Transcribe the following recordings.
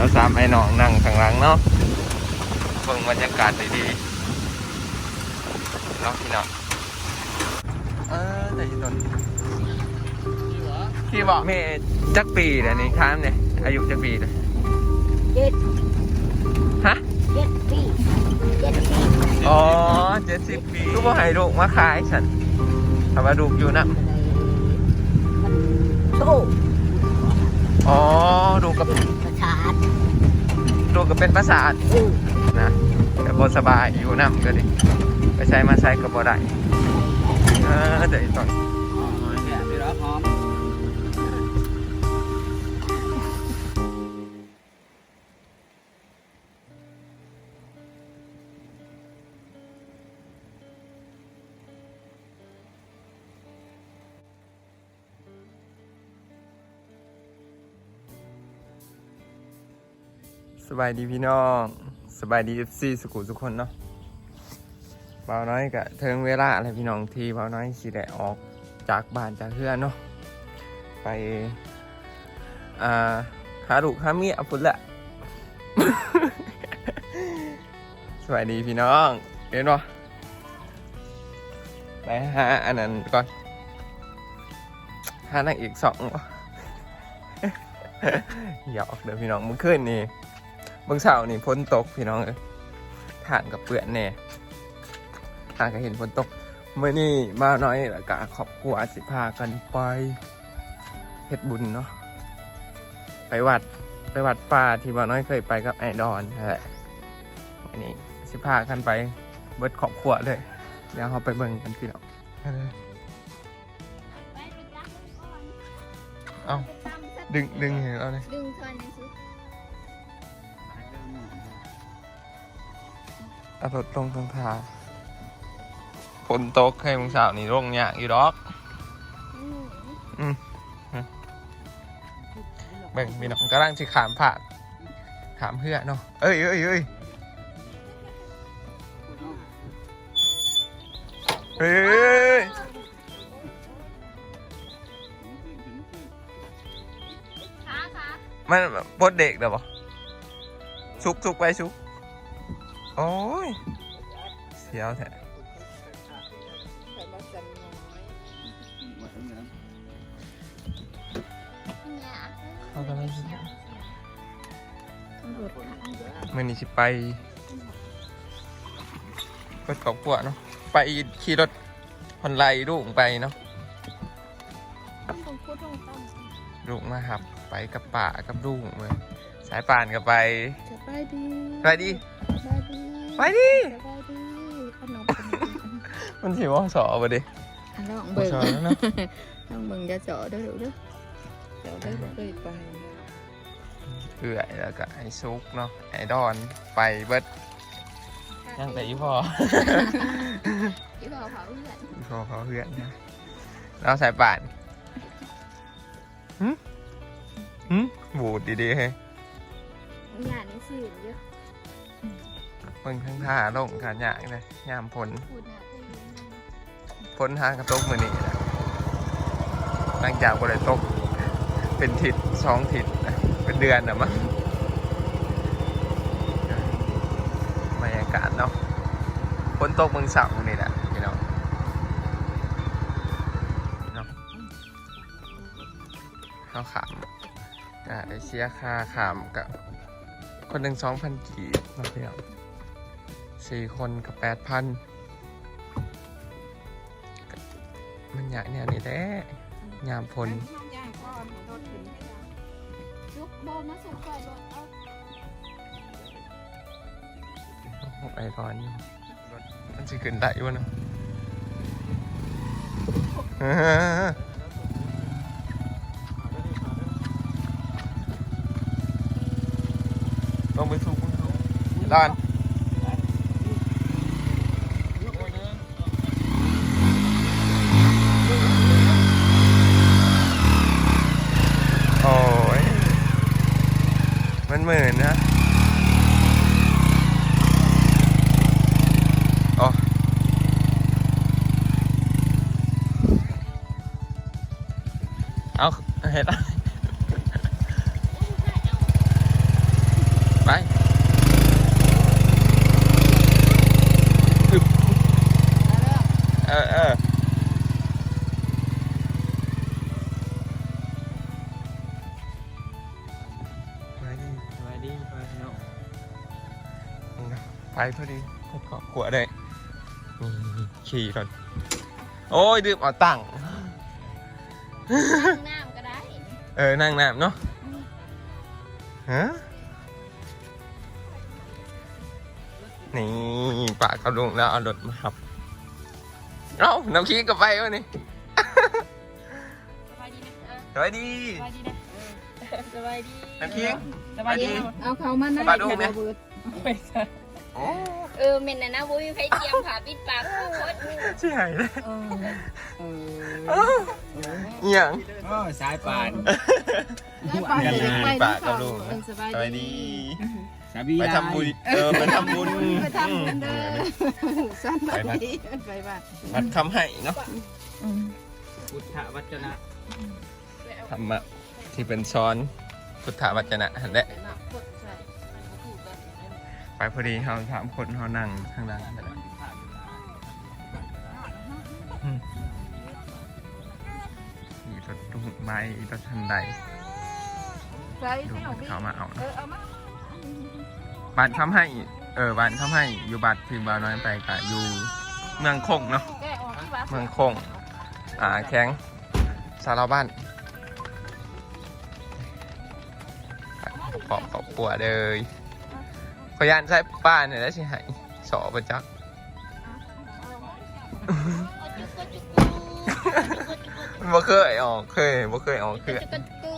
เราสามไอ้น้องนั่งข้างหลังเนาะเบิ่งบรรยากาศดีๆเนาะพี่น้องเออแต่อีตนพี่บอกเมจักปีเดี๋ยวนี้ค้ามเนี่ยอายุจักปีเลยเจ็ดฮะเจ็ดปีเจ็ดปีอ๋อเจ็ดสิบปีก็บ่ให้ลูกมาขายฉันถ้าว่าลูกอยู่นะมันโชคอ๋อลูกกับ ประชาชนลูกก็เป็นประสาทอือนะแต่บ่สบายอยู่น้ำก็ดิไปใช้มาใช้ก็บ่ได้เออเดี๋ยวอีตอ สบายดีพี่น้องสบายดีเอฟซีสุขุทุกคนเนาะเบาน้อยกะเทิงเวลาอะไรพี่น้องทีเบาน้อยสิได้ออกจากบ้านจากเพื่อนเนาะไปอ่าหาลูกหาเมียพุ่นแหละสวัสดีพี่น้องเห็นปะไปหาอันนั้นก่อนหานางเอกสองวะหยอกเดี๋ยวพี่น้องมื่อคืนนี่ เมื่อเช้านี่ฝนตกพี่น้องเอ้ยทางกับเปื่อนแน่ทางก็เห็นฝนตกเมื่อนี่มาน้อยแล้วก็ครอบครัวสิพากันไปเฮ็ดบุญเนาะไปวัดไปวัดป่าที่บ่าน้อยเคยไปกับไอดอนนั่นแหละอันนี้สิพากันไปเบิดครอบครัวเลยเดี๋ยวเราไปเบิ่งกันพี่น้องไปเลยไปไปจับมันก่อนเอ้าไปตามสักดึงดึงเห็นแล้วเลยดึงเท่านี้สิ เอารถลงทางทางฝนตกให้มึงสาวนี่ร่งยากอยู่ดอกอืมเบิ่งพี่น้องกำลังสิขามผาดขามเพื่อเนาะเอ้ยเอ้ยเอ้ยเฮ้ยขาขามันปดเด็กเด้อบ่ชุกชุกไปชุก โอ้ย เสียวแท้เขากำลังมื่อนี้สิไปเปิดกอบกวเนาะ ไปขี่รถฮอนไลลูกไปเนาะลูกมาหับไปกับป่ากับลูกเลยสายป่านก็ไปสบายดี ไปดี ไปดิ สบายดีขนมเป็นมันสิว่าสอบ่ดิ อันลองบ่เบิ่งสอแล้วเนาะลองเบิ่งจะเจาะเด้อเด้อเด้อเจาะได้บ่เคยไปเอื่อยแล้วก็ไอ้ซุกเนาะ ไอ้ดอน ไปเบิดยังแต่อีพออีบ่าวเผาเพื่อนอีพอเขาเพื่อนนะแล้วสายป่านหึหึบูดดีๆเฮ้ย งานนี้สิเยอะ เบิ่งทั้งท่าลงขาหยางเลยยามผลพูดนะไปเรียนนะพ้นทางกระตกมือนี้นะหลังจากบริตก เป็นทิศสองทิศเป็นเดือนนะมั้งบรรยากาศเนาะฝนตกเมืองสาร์นี่แหละพี่น้องเนาะข้าขามอ่าได้เสียค่าขามกับคนหนึ่งสองพันกีบเนาะพี่น้อง สี่คนกับแปดพันมันอยากเนี่ยนี่แหละยามพลยุกโบมาสุกก่อนบอกเอาไปก่อนอยู่รถมันจะขึ้นได้วะเนาะเอองไปสูบดอนโอ้ย มันเหมื่นนะอ๋อเอาเห็นอะไรไป พอดีให้เกาะหัวได้นี่ขี่รถโอ้ยดื่มเอาตังค์น้ำก็ได้ เออ นั่งน้ำเนาะฮะนี่ปากเขาลุงแล้วเอารถมาขับ เอ้าน้ำขี้กับไปวะนี่สบายดีนะสวัสดีสบายดีนะสบายดีน้ำขี้สบายดี เอาเขามานั่งปลาดุกเนี่ยโอ้ เออเมนนะนะบุ้ยไฟเตรียมผ่าปิดปากโคตรใช่เลยเออเออเอ้าอหย่างโอ้สายป่านไปเลยไปปากเขาลุงเออสบายสวัสดีดีสาบีไปทำบุญเออไปทำบุญไปทำกันเด้อสั้นไปดีไปบ้านวัดคำให้เนาะพุทธวจนะธรรมะที่เป็นช้อนพุทธวจนะหันแหละ ไปพอดีเขาสามคนเขานั่งข้างล่างนั่นแหละอืมมีรถตู้ใบรถทันใดดูเขามาเอาเออเอามาบ้านคำให้ เออบ้านคำให้อยู่บัตรพิมพ์บาน้อยไปกะอยู่เมืองคงเนาะเมืองคง อ่าแข้งสารบ้านขอบขอบปัวเลย ขอยานใช้ป้าเนี่ยแล้วสิใหายสอประจักษ์บ่เคยออกเคยบ่เคยออกคือจุกกู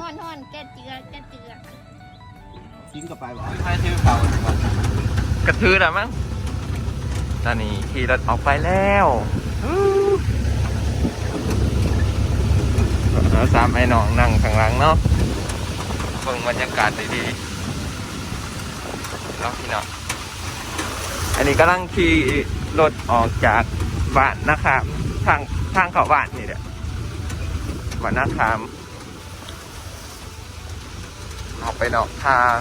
ฮอนฮอนแกเจือแกเจือทิ้งกับไปบ่ใช่ชื่อเขากระทือแล้วมั้งตอนนี้ขี่รถออกไปแล้วฮู้แล้วสามไอ้น้องนั่งข้างหลังเนาะเบิ่งบรรยากาศดีๆ เนาะพี่น้องอันนี้กำลังขี่รถออกจากบ้านนะครับทางทางเขาบ้านนี่แหละบ้านนะครับออกไปนอกทาง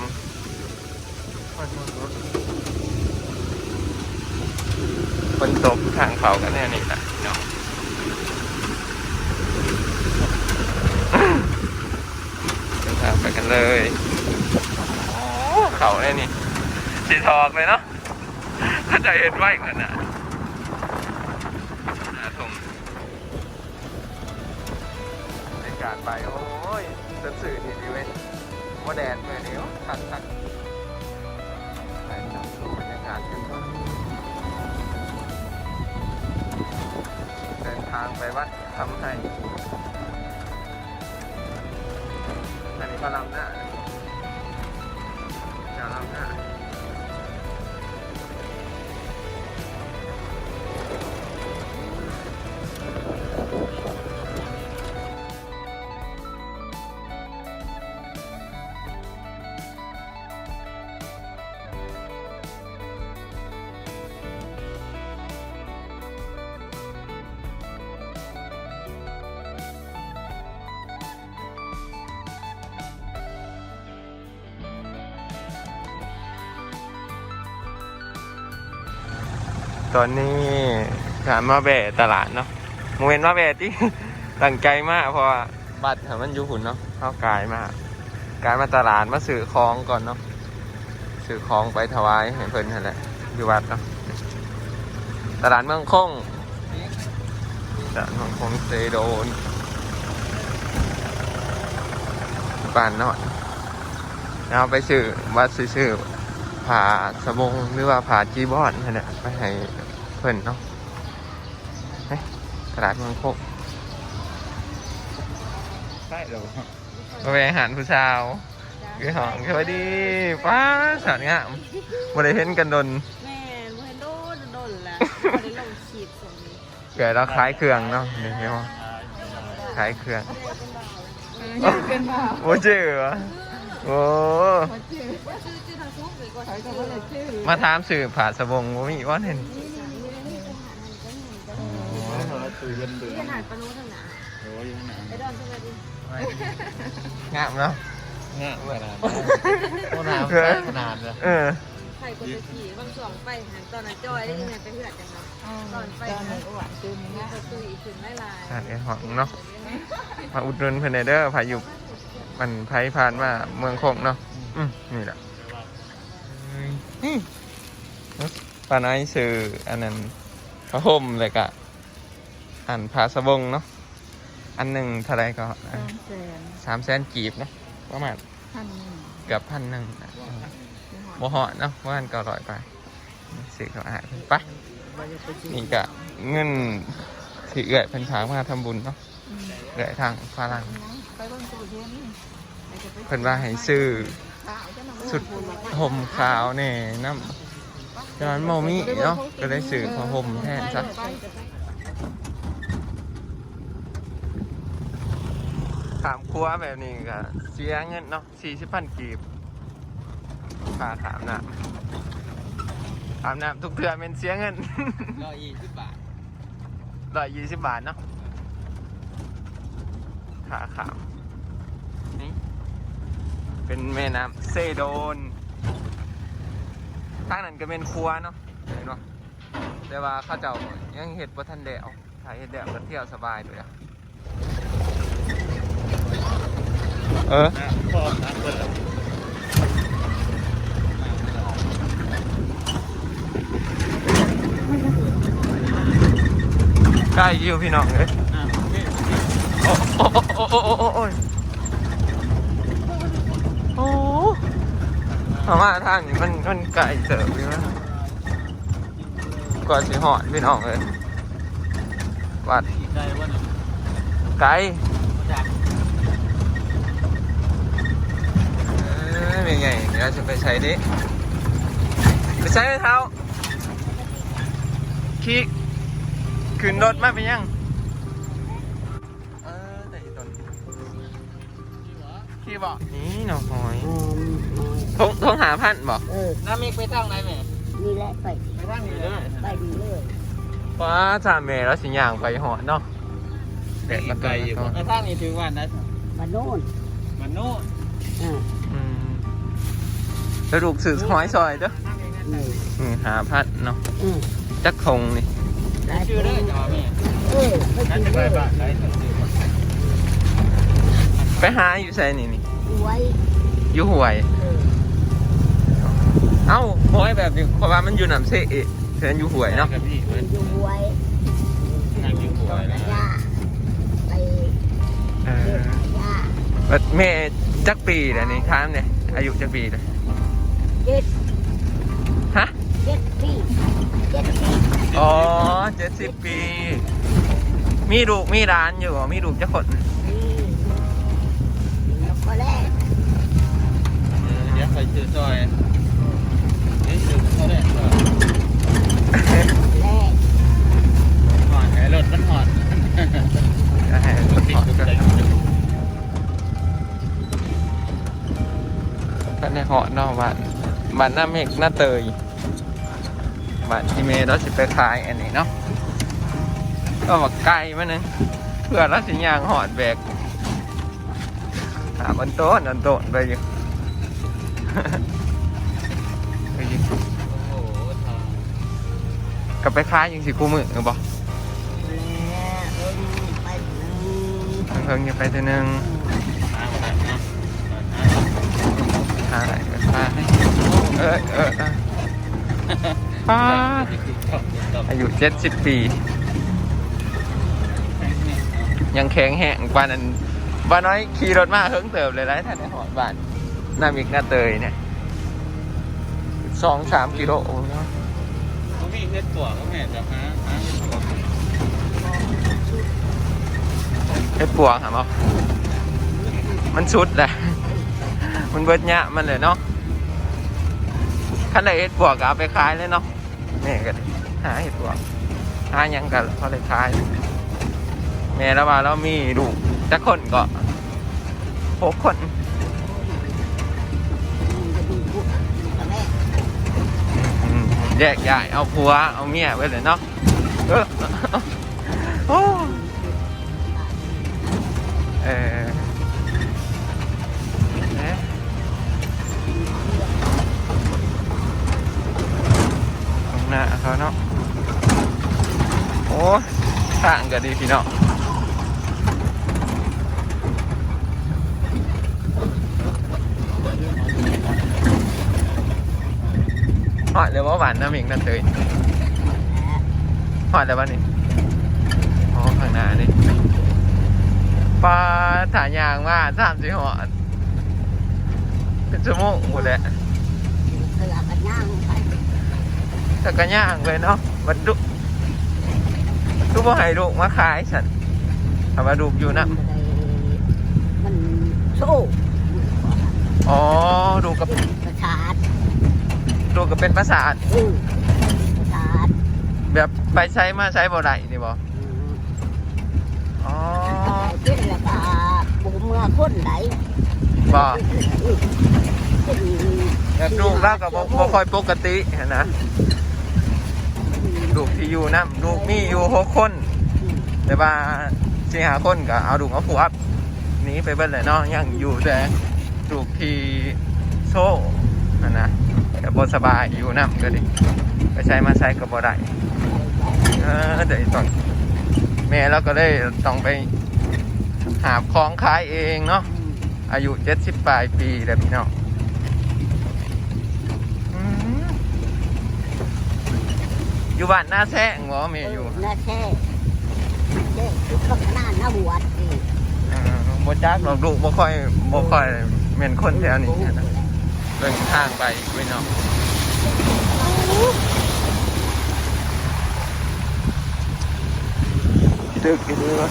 ฝนตกทางเขากันแน่นี่แหละพี่น้องเดินทางไปกันเลยโอ้เขาเนี่ยนี่ สีทอกเลยเนาะถ้าจะเห็นไว้กันนะหาทงในการไป โอ้ยจะสื่อนี่ดีเว้ยโมแดดเลยนี่ตัดตัดไปจับดูบรรยากาศกันก่อนเดินทางไปวัดทำให้อันนี้ก็ลำหน้า ตอนนี้ถามมาแบะตลาดเนาะโมเมนต์มาแบะที่ตั้งใจมากเพราะบัตรของมันอยู่หุ่นเนาะเข้ากายมากกายมาตลาดมาซื้อของก่อนเนาะซื้อของไปถวายให้เพิ่นนั่นแหละอยู่วัดเนาะตลาดเมืองคงตลาดเมืองคงเซโดนบ้านเนาะแล้วไปซื้อวัดซื้อ ผ่าสบงหรือว่าผ่าจีบอนนั่นแหละไปให้เพิ่นเนาะเฮ้ยตลาดเมืองโคกใช่หรอไปแวะอาหารผู้สาวคือหองสวัสดีป้าสาวงามบ่ได้เห็นกันดนแม่เมื่อโดนโดนแล้วบ่ได้ลงขีดส่งนี้เกิดเราคล้ายเครื่องเนาะนี่เห็นบ่คล้ายเครื่องเออเป็นบ่าวโอ้เจ๋อวะโอ้ มาถามสื่อผ่าสบงบ่มีว่าเห็นตื่นเย็นเดือขนาดปนุทางหนาโอ้ยขนาดไอ้ดอนสวัสดีงามเนาะง่ายขนาดนั้นโอ้น้ำแค่ขนาดเลยเออใครคนจะขี่บางสองไปหันตอนนั้นจอยได้ยังไงไปเหือดจังเนาะตอนไปตอนนี้อ้วนตื่นมีนะประตูอีกขึ้นไล่ลายอะไอ้หองเนาะมาอุดหนุนเพิ่นได้เด้อพายุมันไผผ่านมาเมืองคงเนาะอืมนี่แหละนี่ ปาน้อยซื้ออันนั้นพระห่มเลยกะ อันผาสะบงเนาะ อันหนึ่งเท่าไรก็สามแสนสามแสนกีบเนาะประมาณพันหนึ่งเกือบพันหนึ่งนะโมเหาะเนาะว่าอันก็ร้อยไปซื้อเขาอาหารเพิ่นไปนี่ก็เงินที่เอื้อยเพิ่นพามาทำบุญเนาะเอื้อยทางฝรั่งไปเบิ่งตู้เย็นเพิ่นว่าให้ซื้อข้าวจะนำ สุดห่มขาวเนี่ยน้ำจานโมมี่เนาะก็ได้ซื้อผ้าห่มแทนซะถามครัวแบบนี้ก็เสียเงินเนาะสี่สิบพันกีบค่าถามน้ำถามน้ำทุกเทือเป็นเสียเงินร้อยยี่สิบบาทร้อยยี่สิบบาทเนาะขาขามนี่ เป็นแม่น้ำเซโดนทางนั้นก็เป็นครัวเนาะเห็นปะแต่ว่าข้าเจ้ายังเห็ดบ่ทันเดวถ้ายเห็ดเดวก็เที่ยวสบายเลยอะเออนะพอน้ำเปิดใกล้ยู่พี่น้องเลยโอ้โอ้โอ้โอ้โอ้โอ้โอ้ยโอ้เพ ราะว่าทางนี้มันมันไกลเติบอยู่นะกว่าสิหอดพี่น้องเลยวัดขี่ได้ว่าเนี่ยไกลเอ้ยเป็นไงเดี๋ยวจะไปใช้ดิไปใช้เท้าขี่ขึ้นรถมาเป็นยัง บอกนี่หน่อหอยทงทงหาพันบอกเออน้ำมีไปทางไหนแม่นี่แหละไปไปทางนี้เลยไปดีเลยว้าจาเมแล้วสิย่างไปหอดเนาะเด็ดละไกลอยู่ไปทางนี้ถึงวันนะมาโน่นมันโน่นอ่าอืมแล้วลูกสื่อหอยซอยเด้ออืมอืมหาพันเนาะอืมจักทงนี่หลายชื่อได้จ้าแม่เออไปนั่นกินจะไปเลยบ้านไหนชื่อไปหาอยู่ใส่นี่นี่ ไว้อยู่ห่วย เออเอ้าหอยแบบนี้เพราะว่ามันอยู่น้ำเสะอีแทนอยู่ห่วยเนาะกับพี่เพื่อนอยู่ไว้นั่งอยู่หัวตอนนะย่าไปเอเดิอนย่าแล้วแม่จักปีแล้วนี่ค้ามเนี่ยอายุจักปีเลยเจ็ดฮะเจ็ดปีเจ็ดปีอ๋อเจ็ดสิบปี มีลูกมีร้านอยู่บ่มีลูกจักคน เดี๋ยวไปซื้อซอยเดี๋ยวซื้อเขาได้ก็แรกหอดไอ้รถมันหอดก็ให้ติดกก็ใจก็ในเหาะนอกบ้านบ้านหน้าเมฆหน้าเตยบ้านที่เมย์เราสิไปขายอันนี้เนาะก็บอกไกลมานึงเพื่อราสิยางหอดแบกหาบนโต๊ะนันโต๊ะไปอยู่ ไปอยู่โอ้โหทางกลับไปขายยังสิคู่มือเออไปหนึ่งเพิ่งจะไปเทีนึงทางแบบนะหาอะไรไปขายเออเออเออป้าอายุเจ็ดสิบปี ยังแข็งแห้งปานนั้นบ้านน้อยขี่รถมาเฮิงเติบเลยนะท่านในหอดบ้าน หน้ามิกหน้าเตยเนี่ยสองสามกิโลเนาะเขามีเฮ็ดตัวเขาแม่จะหาหาเฮ็ดตัวเฮ็ดปวงหาบ่มันชุดแหละมันเบิดยะมันเลยเนาะขันใดเฮ็ดปวกก็เอาไปขายเลยเนาะนี่ก็ได้หาเฮ็ดปวกหาหยังกันพอเลยขายแม่แล้วว่าเรามีลูกจักคนก็หกคน แยกย้ายเอาผัวเอาเมียไว้เลยเนาะเออหน้เขาเนาะโอ้ต่างกันดีพี่เนาะ หวานน้ำอีกนั่นเลยหอดเลยว่านี่อ๋อข้างหน้านี่ปลาถายางว่าสามสี่หอดเป็นชั่วโมงหมดแหละเสือกันย่างไปแต่ก็ย่างเลยเนาะมันดุดูบ่ให้ลูกมาขายฉันเอามาดูกอยู่นะมันโซ่อ๋อดูกับประชาด ดูกับเป็นประสาทอือประชาดแบบไปใช้มาใช้บ่ได้นี่บ่อ๋อเป็นแล้วก็บุเมื่อคนไหนบ่เป็นแบบลูกแล้วก็บ่บ่ค่อยปกติเห็นนะลูกที่อยู่นะลูกมีอยู่หกคน แต่ว่าสี่หาคนก็เอาลูกเอาผัวหนีไปเบิ่เลยเนาะยังอยู่แต่ลูกที่โซ่นั่นนะ แต่บ่สบายอยู่นํก็ดิไปใช้มาใช้ก็บ่ได้เออเดี๋ยวตอนแม่เราก็เลยต้องไปหาของขายเองเนาะอายุเจ็ดสิบปลายปีแล้วพี่น้องอืมอยู่บ้านหน้าแซงบ่แม่อยู่น่าแช่แช่คือก็ขนาดหน้าหัวสิเออบ่จักหรอกลูกบ่ค่อยบ่ค่อยแม่นคนแถวนี้นะ เบิ่งทางไปพี่น้องดึกอีกเด้อ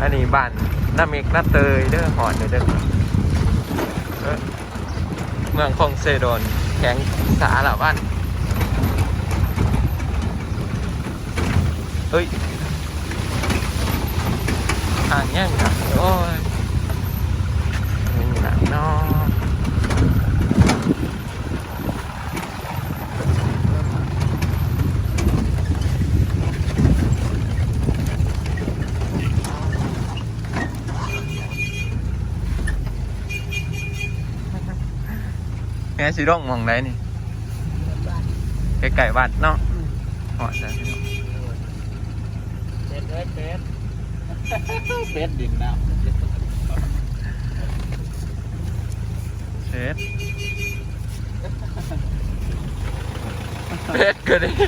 อันนี้บ้านน้ำเมกน้าเตยเด้อหอดเด้อเด้อเอ้อ เมืองคงเซโดนแข็งสาละบ้านเฮ้ยห่างแย่งกันโอ้ยนี่หนักเนาะ แม่สิร่องหมองไหนนี่ไก่วัดเนาะหอดแล้วพี่น้องเป็ดเอ้ยเป็ดเป็ดดินน้เช็ดเป็ดก็ได้ อ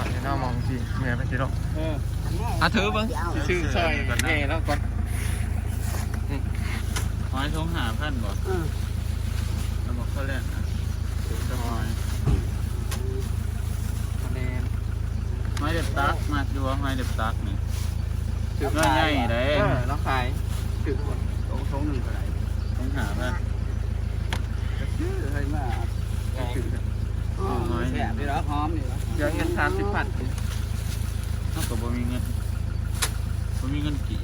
ะเดี๋ยวน้ามองสิแม่ไปสิลงำเออ อะถือเบิ้งสิซื้อซอยแม่แล้วก่อนหอยทงหาพันบ่อือเราบอกเขาเล่นนะจะหอยคะแนนหอยเด็บตักมาดูว่าหอยเด็บตักนี่ถือน้อยใหญ่เลยเออแล้วขายถือคนทงทงหนึ่งเท่าไหร่ทงหาพันชื่อเฮ้ยมาถือหอยแซ่บดีแล้วหอมดีแล้วเดี๋ยวเงินสามสิบพันเท่ากับบ่มีเงิน บ่มีเงินกี่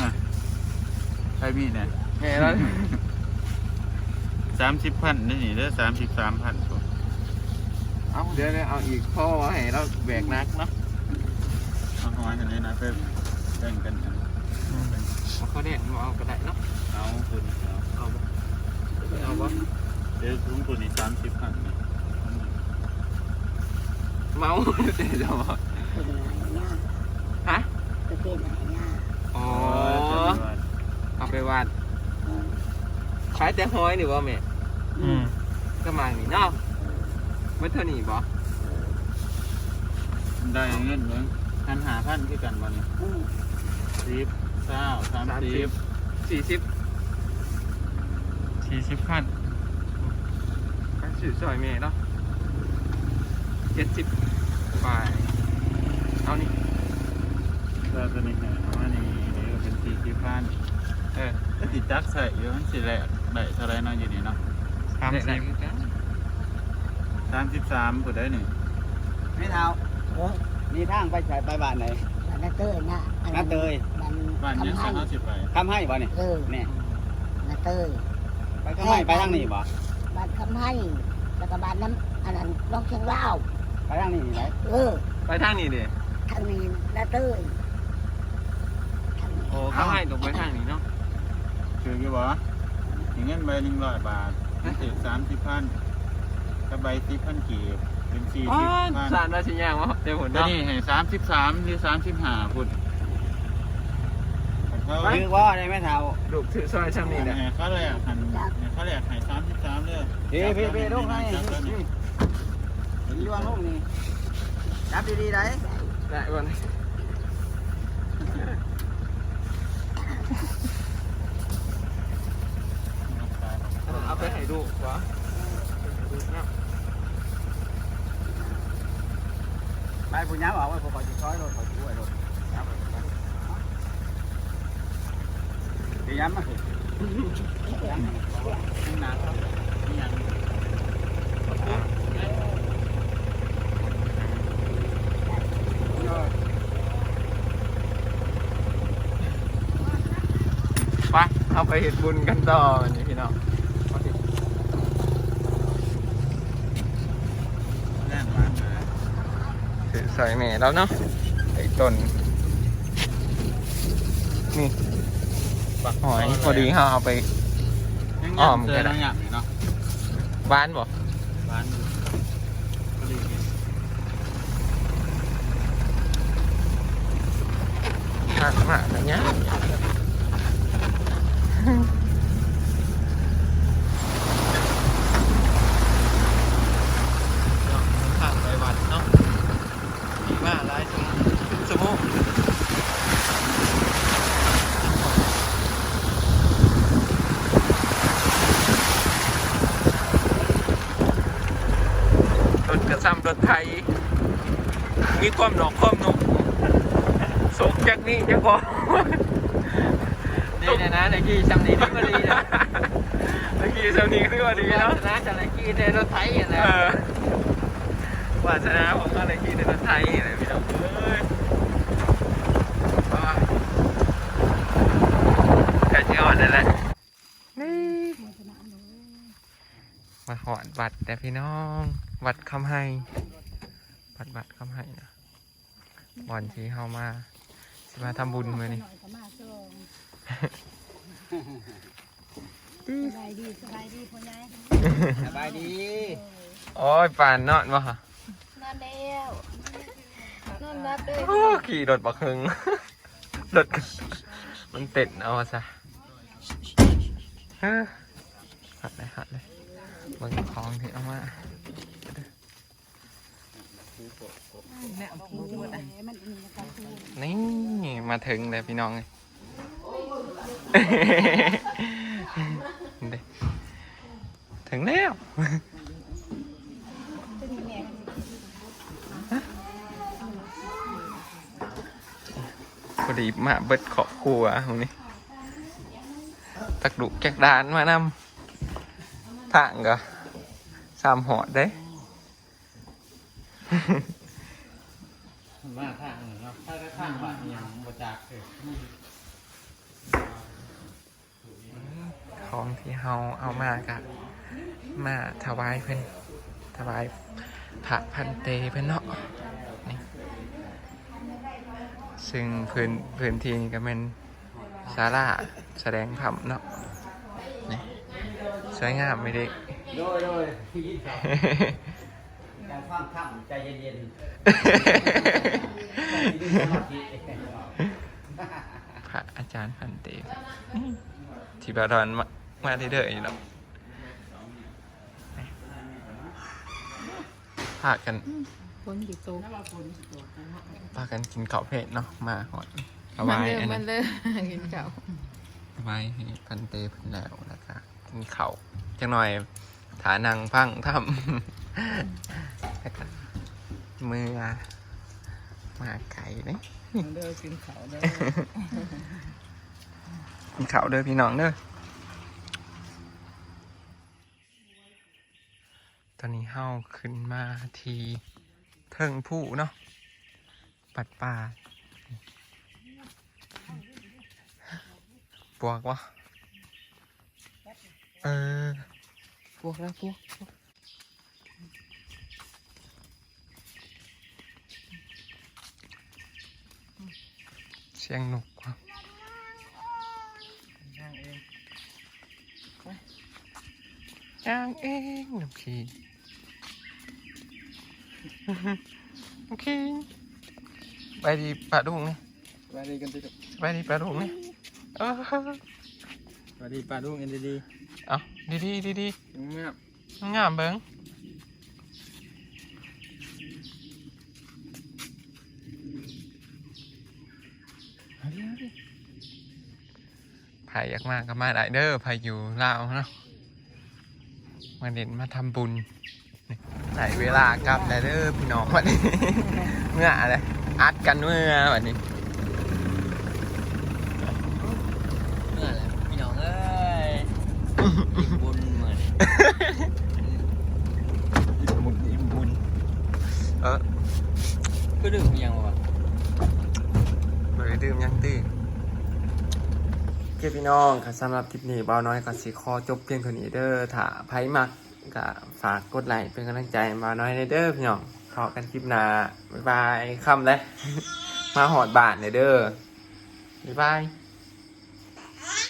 น่ะใครมีเนี่ยแม่แล้วสามสิบพันนี่นี่เด้อสามสิบสามพันเอาเดี๋ยวเอาอีกพ่อให้เราแบกนักเนาะเอาหอยกันเลยนะเพื่อแบ่งกันนะเอาเขาเนี่ยเอาก็ได้เนาะเอาคุณเอาเอาบ่เอาวะเดี๋ยวลุงคุณนี่สามสิบพันนี่ เมาเดี๋ยวบอกเป็นอะไรเนี่ยฮะประเภทไหนเนี่ยอ๋อเอาไปวาดขายแต่หอยนี่บ่แม่อืมก็มานี่เนาะไม่เท่านี้บ่ได้เงินเบิ่งพันหาพันคือกันวันนี้อือสิบเก้าสามสิบสี่สิบสี่สิบพันก็สื่อซอยเมย์เนาะ เจ็ดสิบไปเอานี่ก็ตัวนี้ฮะเอาอันนี้เดี๋ยวเป็นสี่สิบพันเออก็ติดจักใส่อยู่มันสิแหลกได้เท่าไรเนาะอยู่นี่เนาะสามเด็กไหนสิบกันสามสิบสามผู้ได้หนึ่งไม่เท้าโอ้นี่ทางไปใช้ไปบ้านไหนนาเตยนะอันนาเตยมันบ้านนี้คำให้เขาสิไปทำให้บ่เนี่ยเออเนี่ยนาเตยไปทำให้ไปทางนี้บ่บ้านคำให้แล้วก็บ้านน้ำอันนั้นน้องเชียงราว ไปทางนี้ไหนเออไปทางนี้ดิทางนี้นาเตยทางนี้โอ้เขาให้ตรงไปทางนี้เนาะถือกี่บ่ถึงเงินใบหนึ่งร้อยบาทเศษสามสิบพันกระใบสิบพันกีบเป็นสี่อ๋อสิบพันสารราชยางวะเดี๋ยวผมตัวเนาะนี้ให้สามสิบสามหรือสามสิบห้าพุทธเขาคือว่าได้ไหมเท่าลูกถือซอยช่างนี่แหละให้เขาเลยอะหันให้เขาเลยให้สามสิบสามเลยพี่พี่พี่ลูกให้จับแล้วนี่ยี่วางลูกนี่จับดีๆได้ได้ก่อนเอาไปให้ดูวะไปปุญญาบอกว่าผมขอจิช้อยรถขอช่วยรถจับไปดีย้ำมาสิย้ำนี่นะครับนี่ยัง ไปเอาไปเห็ดบุญกันต่อนี่พี่น้องแล่นมามาถือใส่แม่แล้วเนาะไอ้ต้นนี่ปักหอยพอดีเขาเอาไปยังอ้อมเจก็อได้แล้วอย่างนี้เนาะบ้านบ่บ้านพอดี มากมากแบบเนี้ยผ่านไปวัดเนาะดีมากหลายชั่วโมงชั่วโมงรถกระซ้ำรถไทยมีความหนอกความ จากนี้จะพอนี่นะนะในกี้จำนี้ที่มาดีนะเมื่อกี้สำนีคือว่าดีเนาะนะจากในกี้ในรถไถอย่างเอนั้นอวาสนาของอะไรกินในรถไทยอะไรพี่น้องเอ้ยแค่จะอ่อนนั่นแหละนี่มาหอดบัตรแต่พี่น้องบัตรคำให้บัตรบัตรคำให้นะบอนที่เข้ามาสิ มาทำบุญมือนี่หน่อยก็มาส่งสบายดีสบายดีพ่อใหญ่สบายดี โอ้ยปานนอนวะนอนแล้วนอนรับเลยโอ้ขี่รถบักฮึงรถมันเต็ดเอาซะเฮ้อหัดเลยหัดเลยเบิ่งของที่เอามา มั นมีนะครับนี่มาถึงเลยพี่น้องเลยเด้ถึงแล้วพอดีมาเบิดขอบครัวตรงนี้ตักดุแกกดานมานำทางก็สามหอดเด้ มาทางเนาะถ้าทางบ้านยังบ่จากเลยของที่เฮาเอามากะมาถวายเพิ่นถวายพระพันเตเพิ่นเนาะนี่ซึ่งพื้นพื้นที่นี่ก็เป็นศาลาแสดงธรรมเนาะนี่สวยงามไม่ได้โดยโดย ที่ยินครับการฟังค่ำใจเย็นๆที่ดูสมาธิพระอาจารย์พันเตที่บาดอนมามาเรื่อยๆอยู่เนาะพากันคนอยู่โต๊ะพากันกินข้าวเผ็ดเนาะมาหอดเอามันไว้เริ่มอันมันั้นนเริ่มกินเก่าเอาไว้ให้พันเตเพิ่นแล้วแล้วก็กินข้าวจังหน่อยฐานังพังทำแล้วก็ มือมาไก่เนี่ยเริ่มกินเขาเด้อกินข้าวเด้อพี่น้องเด้อตอนนี้เฮาขึ้นมาที่เทิงผู้เนาะปัดป่าปวกวะเออปวกแล้วปวกปวกเสียงนกวะย่างเองจ้างเองน้ำขี้น้ำขี้ไปดีปลาดุงนี่สวัสดีกันทุกไปดีปลาดุงนี่เออสวัสดีป้าลุงเอ็นดีดีเอาดีดีดีดีเงียบๆงามเบิ้ง ไผ่อยากมาก็มาได้เด้อไผ่อยู่ลาวเนาะมาเด่นมาทำบุญนี่ได้เวลากลับแล้วเด้อพี่น้องวันนี้เมื่ออะไรอัดกันเมื่อวันนี้เมื่อไรพี่น้องเอ้ยบุญเหมือนอิ่มบุญอิ่มบุญเออก็ดื่มยังวะบริ ดื่มยังตีเก็บพี่น้องค่ะสำหรับคลิปนี้เบาน้อยก็สิขอจบเพียงเท่านี้เด้อถ้าไพ่มักก็ฝากกดไลค์เป็นกำลังใจให้เบาน้อยในเด้อพี่น้องพอกันคลิปหน้าบ๊ายบายค่ำเลยมาหอดบาทในเด้อบ๊ายบาย